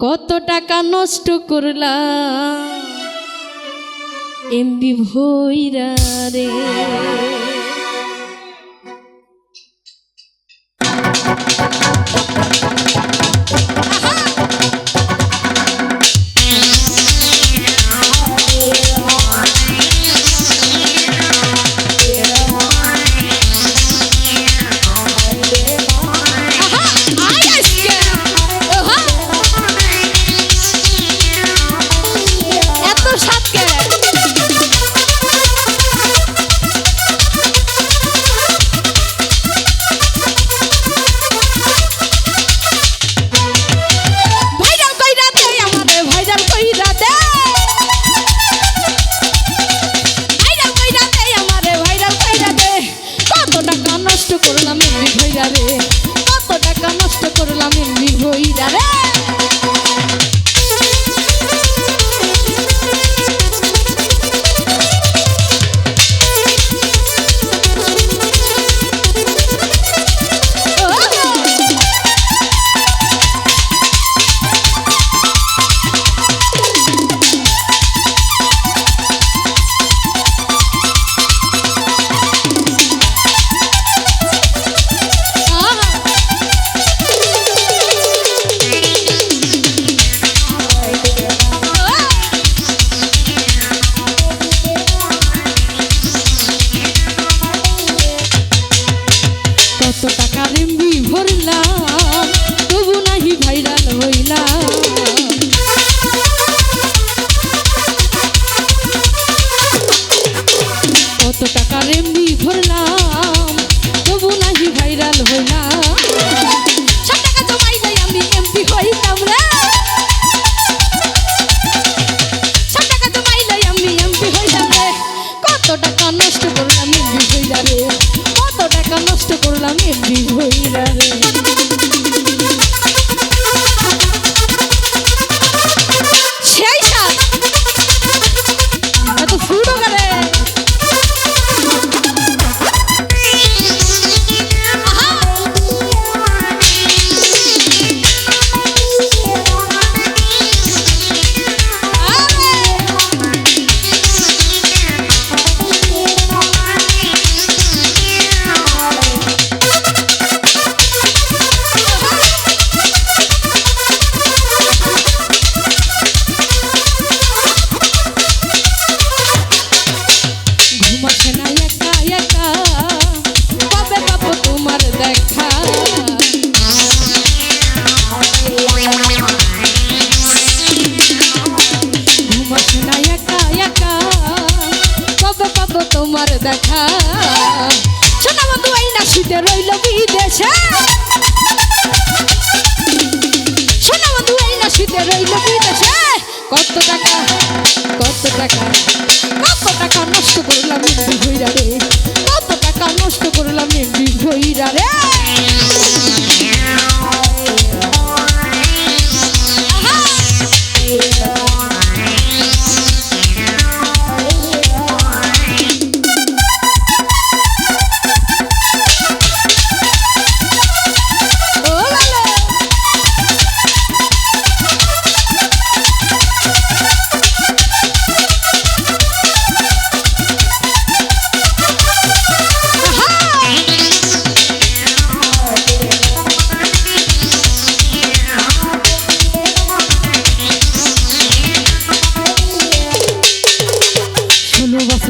কত টাকা নষ্ট করলাম এমবি ভৈরা রে। রেম্বি ভরলাম তবু নাহি ভাইরাল হইলাম। কত টাকা কত টাকা কত টাকা নষ্ট করলাম এমনি ভৈরা রে। কত টাকা নষ্ট করলাম এমনি ভৈরা রে।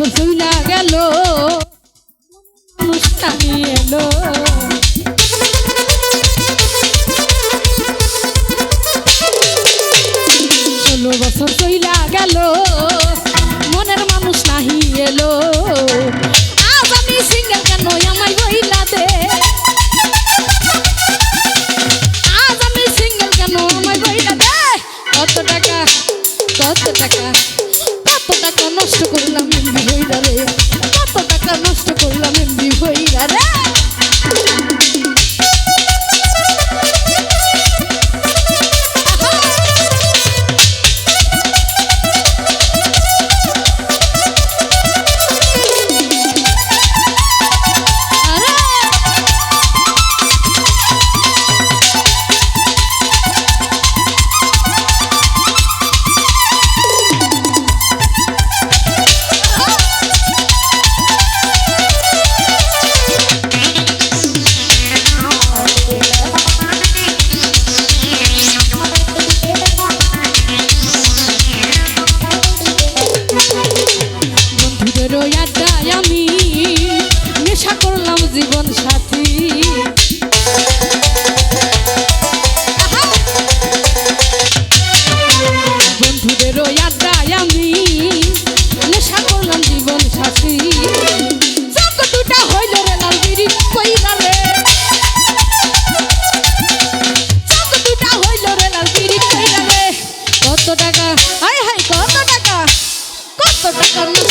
বছর চইলা গেল মুস্তানি এলো। ষোলো বছর চইলা গেল, মনের মানুষ নাহি এলো। আজ আমি সিঙ্গেল কেন আমায় বইলা দে? আজ আমি সিঙ্গেল কেন আমায় বইলা দে? কত টাকা কত টাকা? কত টাকা নষ্ট করলাম এমবি হইরা রে? কত টাকা নষ্ট করলাম এমবি হইরা রে? কত